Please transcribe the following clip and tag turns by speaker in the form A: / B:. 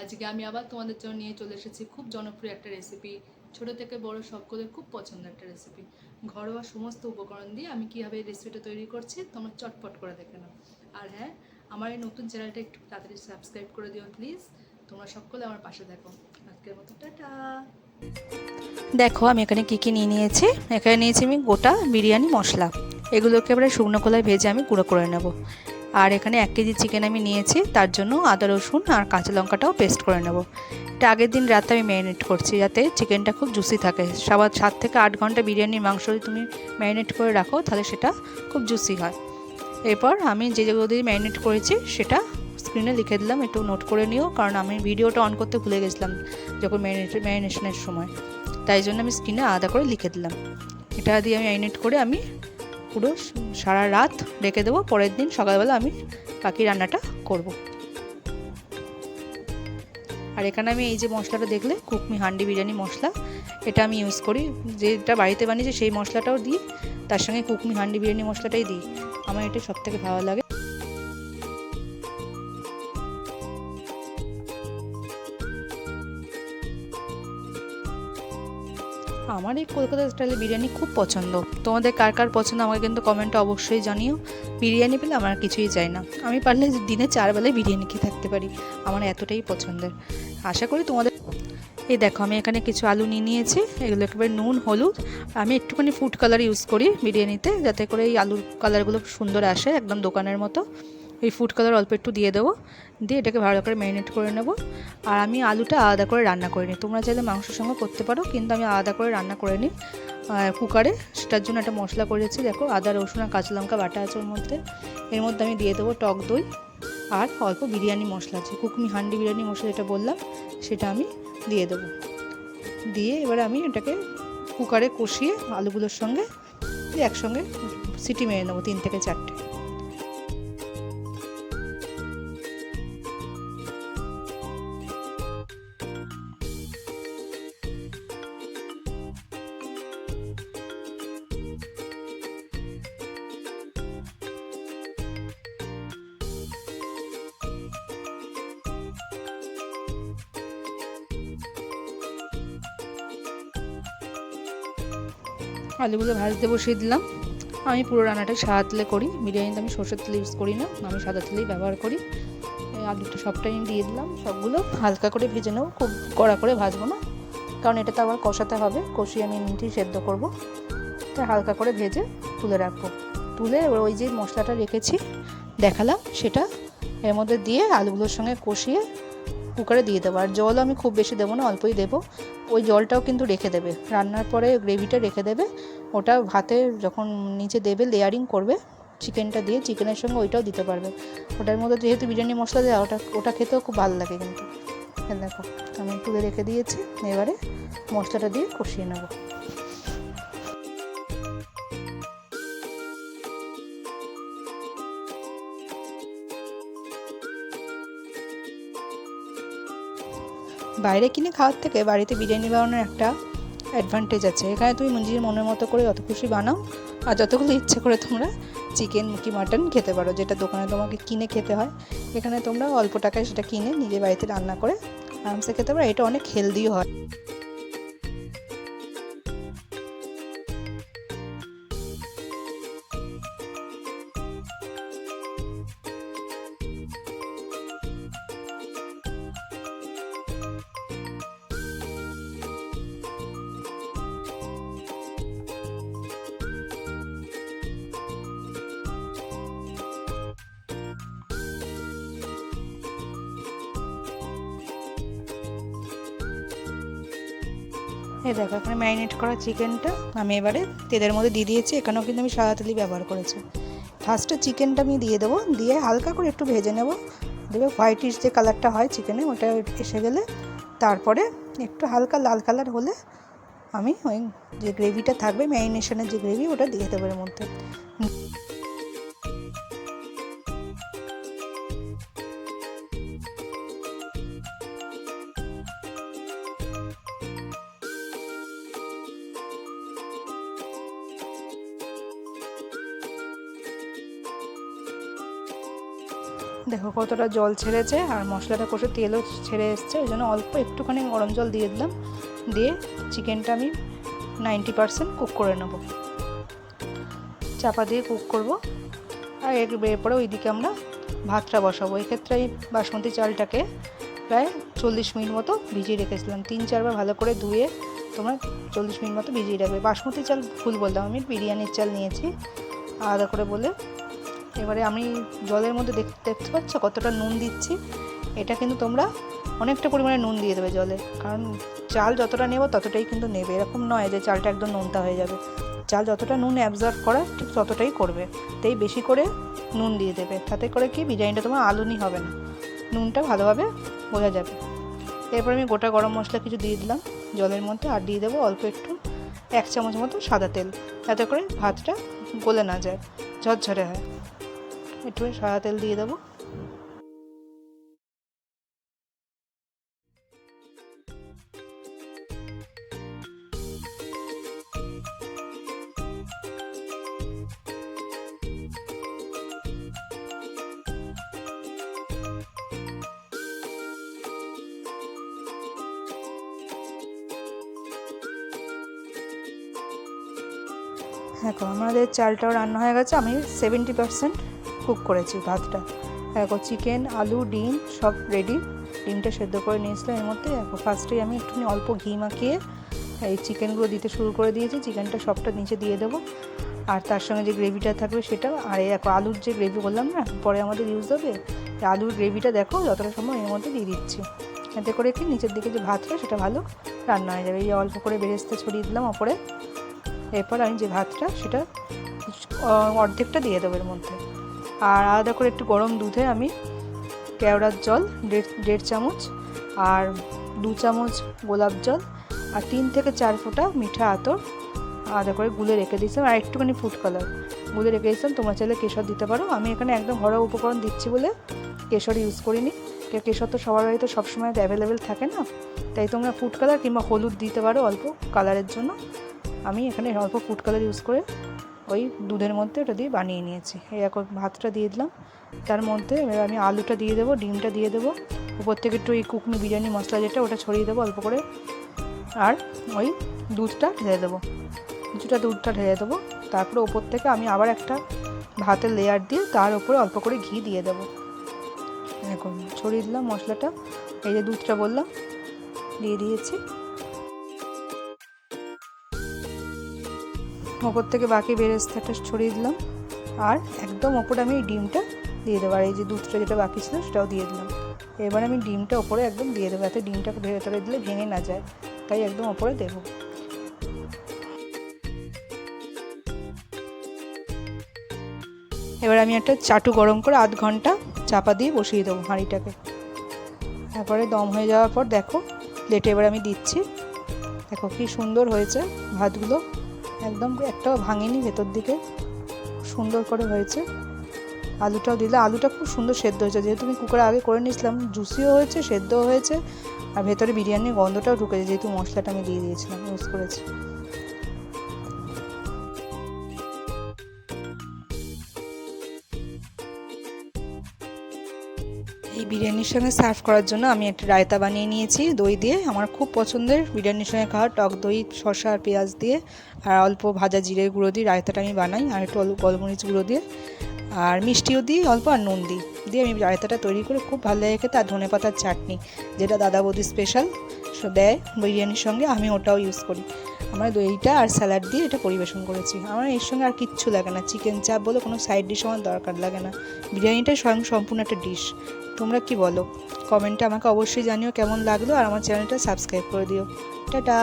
A: আজকে আমি আবার তোমাদের জন্য নিয়ে চলে এসেছি খুব জনপ্রিয় একটা রেসিপি ছোট থেকে বড় সকলের খুব পছন্দের একটা রেসিপি ঘরোয়া সমস্ত উপকরণ দিয়ে আমি কীভাবে এই রেসিপিটা তৈরি করছি তোমরা চটপট করে দেখে নাও। আর হ্যাঁ আমার এই নতুন চ্যানেলটা একটু তাড়াতাড়ি সাবস্ক্রাইব করে দিও প্লিজ তোমরা সকলে আমার পাশে দেখো আজকের মতো টাটা।
B: দেখো, আমি এখানে কী কী নিয়ে নিয়েছি? এখানে নিয়েছি আমি গোটা বিরিয়ানি মশলা। এগুলোকে এবারে শুকনো কলায় ভেজে আমি গুঁড়ো করে নেব। আর এখানে এক কেজি চিকেন আমি নিয়েছি, তার জন্য আদা, রসুন আর কাঁচা লঙ্কাটাও পেস্ট করে নেব। এটা আগের দিন রাতে আমি ম্যারিনেট করছি, যাতে চিকেনটা খুব জুসি থাকে। সবার সাত থেকে আট ঘণ্টা বিরিয়ানির মাংস যদি তুমি ম্যারিনেট করে রাখো, তাহলে সেটা খুব জুসি হয়। এরপর আমি যে দিয়ে ম্যারিনেট করেছি, সেটা স্ক্রিনে লিখে দিলাম, একটু নোট করে নিও, কারণ আমি ভিডিওটা অন করতে ভুলে গেছিলাম যখন ম্যারিনেট ম্যারিনেশনের সময়। তাই জন্য আমি স্ক্রিনে আলাদা করে লিখে দিলাম। এটা দিয়ে আমি ম্যারিনেট করে আমি পুরো সারা রাত রেখে দেবো। পরের দিন সকালবেলা আমি কাকি রান্নাটা করব। আর এখানে আমি এই যে মশলাটা দেখলে কুকমি হান্ডি বিরিয়ানি মশলা, এটা আমি ইউজ করি। যেটা বাড়িতে বানিয়েছি সেই মশলাটাও দিই, তার সঙ্গে কুকমি হান্ডি বিরিয়ানি মশলাটাই দিই। আমার এটা সব থেকে ভালো লাগে। আমার এই কলকাতা স্টাইলের বিরিয়ানি খুব পছন্দ। তোমাদের কার কার পছন্দ আমাকে কিন্তু কমেন্টে অবশ্যই জানিও। বিরিয়ানি পেলে আমার কিছুই চাই না। আমি পারলে দিনে চার বেলায় বিরিয়ানি খেয়ে থাকতে পারি। আমার এতটাই পছন্দের। আশা করি তোমাদের এই দেখো, আমি এখানে কিছু আলু নিয়ে নিয়েছি। এগুলো একেবারে নুন, হলুদ। আমি একটুখানি ফুড কালার ইউজ করি বিরিয়ানিতে, যাতে করে এই আলুর কালারগুলো সুন্দর আসে একদম দোকানের মতো। এই ফুড কালার অল্প একটু দিয়ে দেবো। দিয়ে এটাকে ভালো করে ম্যারিনেট করে নেব। আর আমি আলুটা আলাদা করে রান্না করে নিই। তোমরা চাইলে মাংসের সঙ্গে করতে পারো, কিন্তু আমি আলাদা করে রান্না করে নিই। কুকারে সেটার জন্য একটা মশলা করেছি, দেখো, আদা, রসুন আর কাঁচা লঙ্কা বাটা আছে ওর মধ্যে। এর মধ্যে আমি দিয়ে দেবো টক দই আর অল্প বিরিয়ানি মশলা আছে। কুকমি হান্ডি বিরিয়ানি মশলা যেটা বললাম, সেটা আমি দিয়ে দেবো। দিয়ে এবারে আমি এটাকে কুকারে কষিয়ে আলুগুলোর সঙ্গে একসঙ্গে সিটি মেরে নেব, তিন থেকে চারটে। আলুগুলো ভাজতে বসিয়ে দিলাম। আমি পুরো রান্নাটা সাদা তেলে করি। বিরিয়ানিতে আমি সর্ষের তেল ইউজ করি না, আমি সাদা তেলেই ব্যবহার করি। আলুটা সবটাই দিয়ে দিলাম, সবগুলো। হালকা করে ভেজে নেব, খুব কড়া করে ভাজবো না, কারণ এটা তো আবার কষাতে হবে। কষিয়ে আমি এমনিতেই সেদ্ধ করব। তা হালকা করে ভেজে তুলে রাখব। তুলে ওই যে মশলাটা রেখেছি, দেখালাম সেটা। এর মধ্যে দিয়ে আলুগুলোর সঙ্গে কষিয়ে কুকারে দিয়ে দেবো। আর জল আমি খুব বেশি দেবো না, অল্পই দেবো। ওই জলটাও কিন্তু রেখে দেবে। রান্নার পরে গ্রেভিটা রেখে দেবে। ওটা ভাতে যখন নিচে দেবে লেয়ারিং করবে চিকেনটা দিয়ে চিকেনের সঙ্গে ওইটাও দিতে পারবে। ওটার মধ্যে যেহেতু বিরিয়ানি মশলা দেওয়া, ওটা ওটা খেতেও খুব ভালো লাগে কিন্তু। দেখো, আমি তুলে রেখে দিয়েছি। এবারে মশলাটা দিয়ে কষিয়ে নেব। বাইরে কিনে খাওয়ার থেকে বাড়িতে বিরিয়ানি বানানোর একটা অ্যাডভান্টেজ আছে। এখানে তুমি নিজের মনের মতো করে যত খুশি বানাও, আর যতগুলো ইচ্ছে করে তোমরা চিকেন কি মাটন খেতে পারো, যেটা দোকানে তোমাকে কিনে খেতে হয়। এখানে তোমরা অল্প টাকায় সেটা কিনে নিজে বাড়িতে রান্না করে আরামসে খেতে পারো। এটা অনেক হেলদিও হয়। এই দেখো, এখানে ম্যারিনেট করা চিকেনটা আমি এবারে তেলের মধ্যে দিয়ে দিয়েছি। এখানেও কিন্তু আমি সাদা তেলই ব্যবহার করেছি। ফার্স্টে চিকেনটা আমি দিয়ে দেবো। দিয়ে হালকা করে একটু ভেজে নেব। দেবে হোয়াইটিশ যে কালারটা হয় চিকেনে ওটা এসে গেলে তারপরে একটু হালকা লাল কালার হলে আমি ওই যে গ্রেভিটা থাকবে ম্যারিনেশনের যে গ্রেভি ওটা দিয়ে দেবো এর মধ্যে। দেখো কতটা জল ছেড়েছে আর মশলাটা কষে তেলও ছেড়ে এসছে, ওই জন্য অল্প একটুখানি গরম জল দিয়ে দিলাম। দিয়ে চিকেনটা আমি নাইনটি পারসেন্ট কুক করে নেব। চাপা দিয়ে কুক করব। আর এর এরপরে ওইদিকে আমরা ভাতটা বসাবো। এক্ষেত্রে এই বাসমতি চালটাকে প্রায় চল্লিশ মিনিট মতো ভিজিয়ে রেখেছিলাম। তিন চারবার ভালো করে ধুয়ে তোমরা চল্লিশ মিনিট মতো ভিজিয়ে রাখবে। বাসমতি চাল ভুল বললাম আমি, বিরিয়ানির চাল নিয়েছি। আলাদা করে বলে এবারে আমি জলের মধ্যে দেখতে পাচ্ছ কতটা নুন দিচ্ছি। এটা কিন্তু তোমরা অনেকটা পরিমাণে নুন দিয়ে দেবে জলে। কারণ চাল যতটা নেব ততটাই কিন্তু নেবে। এরকম নয় যে চালটা একদম নুনটা হয়ে যাবে। চাল যতটা নুন অ্যাবজর্ব করা, ঠিক ততটাই করবে। তাই বেশি করে নুন দিয়ে দেবে। তাতে করে কি বিরিয়ানিটা তোমার আলুনি হবে না। নুনটা ভালোভাবে বোঝা যাবে। এরপর আমি গোটা গরম মশলা কিছু দিয়ে দিলাম জলের মধ্যে। আর দিয়ে দেবো অল্প একটু এক চামচ মতো সাদা তেল। যাতে করে ভাতটা গলে না যায়, ঝরঝরে হয়। একটু সাদা তেল দিয়ে দেবো। দেখো আমাদের চালটাও রান্না হয়ে গেছে আমি সেভেন্টি পার্সেন্ট কুক করেছি ভাতটা। দেখো চিকেন আলু, ডিম, সব রেডি ডিমটা সেদ্ধ করে নিয়েছিলাম এর মধ্যে। দেখো ফার্স্টেই আমি একটুখানি অল্প ঘি মাখিয়ে এই চিকেনগুলো দিতে শুরু করে দিয়েছি। চিকেনটা সবটা নিচে দিয়ে দেবো। আর তার সঙ্গে যে গ্রেভিটা থাকবে সেটা আর এই দেখো আলুর যে গ্রেভি বললাম না, পরে আমাদের ইউজ হবে। আলুর গ্রেভিটা দেখো যতটা সম্ভব এর মধ্যে দিয়ে দিচ্ছি। এতে করে কি নিচের দিকে যে ভাতটা সেটা ভালো রান্না হয়ে যাবে। এই অল্প করে বেরেস্তা ছড়িয়ে দিলাম ওপরে। এরপর আমি যে ভাতটা সেটা অর্ধেকটা দিয়ে দেবো এর মধ্যে। আর আলাদা করে একটু গরম দুধে আমি কেওড়ার জল, দেড় দেড় চামচ, আর দু চামচ গোলাপ জল, আর তিন থেকে চার ফোঁটা মিঠা আতর আলাদা করে গুলে রেখে দিয়েছিলাম, আর একটুখানি ফুড কালার গুলে রেখে দিয়েছিলাম। তোমরা চাইলে কেশর দিতে পারো। আমি এখানে একদম ঘরোয়া উপকরণ দিচ্ছি বলে কেশর ইউজ করিনি। কেশর তো সবার বাড়িতে সবসময় অ্যাভেলেবেল থাকে না। তাই তোমরা ফুড কালার কিংবা হলুদ দিতে পারো অল্প কালারের জন্য। আমি এখানে অল্প ফুড কালার ইউজ করে ওই দুধের মধ্যে ওটা দিয়ে বানিয়ে নিয়েছি। এখন ভাতটা দিয়ে দিলাম। তার মধ্যে এবার আমি আলুটা দিয়ে দেবো, ডিমটা দিয়ে দেবো। উপর থেকে একটু এই কুকনি বিরিয়ানি মশলা যেটা, ওটা ছড়িয়ে দেবো অল্প করে। আর ওই দুধটা ঢেলে দেবো। কিছুটা দুধটা ঢেলে দেবো। তারপরে ওপর থেকে আমি আবার একটা ভাতের লেয়ার দিয়ে তার উপরে অল্প করে ঘি দিয়ে দেবো। এখন ছড়িয়ে দিলাম মশলাটা। এই যে দুধটা বললাম, দিয়ে দিয়েছি। ওপর থেকে বাকি বেরেস্তাটা ছড়িয়ে দিলাম। আর একদম ওপরে আমি এই ডিমটা দিয়ে দেবো। আর এই যে দুধটা যেটা বাকি ছিল সেটাও দিয়ে দিলাম। এবার আমি ডিমটা ওপরে একদম দিয়ে দেবো যাতে ডিমটা ভেতরে দিলে ভেঙে না যায়। তাই একদম ওপরে দেবো। এবার আমি একটা চাটু গরম করে আধ ঘণ্টা চাপা দিয়ে বসিয়ে দেবো হাঁড়িটাকে। তারপরে দম হয়ে যাওয়ার পর দেখো প্লেটে এবার আমি দিচ্ছি। দেখো কি সুন্দর হয়েছে ভাতগুলো। একদম একটাও ভাঙেনি ভেতর দিকে। সুন্দর করে হয়েছে। আলুটাও দিলে, আলুটা খুব সুন্দর সেদ্ধ হয়েছে। যেহেতু আমি কুকারে আগে করে নিয়েছিলাম, জুসিও হয়েছে, সেদ্ধও হয়েছে। আর ভেতরে বিরিয়ানির গন্ধটাও ঢুকেছে, যেহেতু মশলাটা আমি দিয়ে দিয়েছিলাম, ইউজ করেছি। এই বিরিয়ানির সঙ্গে সার্ভ করার জন্য আমি একটা রায়তা বানিয়ে নিয়েছি, দই দিয়ে। আমার খুব পছন্দের বিরিয়ানির সঙ্গে খাওয়া টক দই, শসা আর পেঁয়াজ দিয়ে, আর অল্প ভাজা জিরের গুঁড়ো দিয়ে রায়তাটা আমি বানাই, আর একটু অল্প গোলমরিচ গুঁড়ো দিয়ে। আর মিষ্টিও দিই, অল্প, আর নুন দিই। দিয়ে আমি রায়তাটা তৈরি করে খুব ভালো লাগে খেতে, আর ধনে পাতার চাটনি, যেটা দাদা বৌদি স্পেশাল দেয় বিরিয়ানির সঙ্গে, আমি ওটাও ইউজ করি। আমরা দইটা আর স্যালাড দিয়ে এটা পরিবেশন করেছি। আমার এর সঙ্গে আর কিচ্ছু লাগে না। চিকেন চাপ বলে কোনো সাইড ডিশ আমার দরকার লাগে না। বিরিয়ানিটা স্বয়ং সম্পূর্ণ একটা ডিশ তোমরা কি বলো? কমেন্টে আমাকে অবশ্যই জানিও কেমন লাগল আর আমার চ্যানেলটা সাবস্ক্রাইব করে দিও। টাটা!